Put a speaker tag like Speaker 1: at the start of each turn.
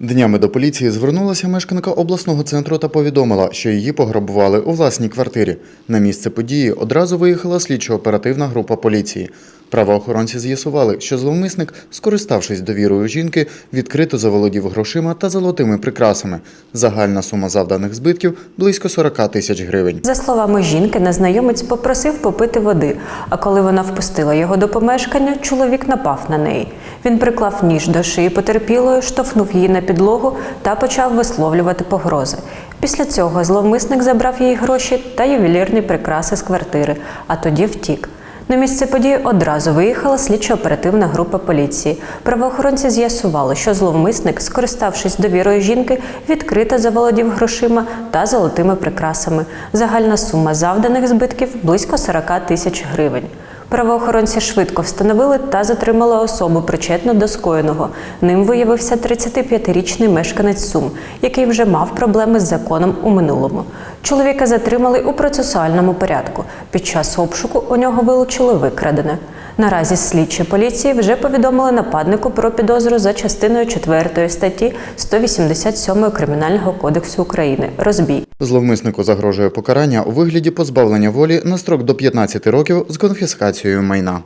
Speaker 1: Днями до поліції звернулася мешканка обласного центру та повідомила, що її пограбували у власній квартирі. На місце події одразу виїхала слідчо-оперативна група поліції. Правоохоронці з'ясували, що зловмисник, скориставшись довірою жінки, відкрито заволодів грошима та золотими прикрасами. Загальна сума завданих збитків близько 40 тисяч гривень.
Speaker 2: За словами жінки, незнайомець попросив попити води, а коли вона впустила його до помешкання, чоловік напав на неї. Він приклав ніж до шиї потерпілої, штовхнув її на підлогу та почав висловлювати погрози. Після цього зловмисник забрав її гроші та ювелірні прикраси з квартири, а тоді втік. На місце події одразу виїхала слідчо-оперативна група поліції. Правоохоронці з'ясували, що зловмисник, скориставшись довірою жінки, відкрито заволодів грошима та золотими прикрасами. Загальна сума завданих збитків близько 40 тисяч гривень. Правоохоронці швидко встановили та затримали особу причетну до скоєного. Ним виявився 35-річний мешканець Сум, який вже мав проблеми з законом у минулому. Чоловіка затримали у процесуальному порядку. Під час обшуку у нього вилучили викрадене. Наразі слідчі поліції вже повідомили нападнику про підозру за частиною 4 статті 187 Кримінального кодексу України розбій.
Speaker 1: Зловмиснику загрожує покарання у вигляді позбавлення волі на строк до 15 років з конфіскацією майна.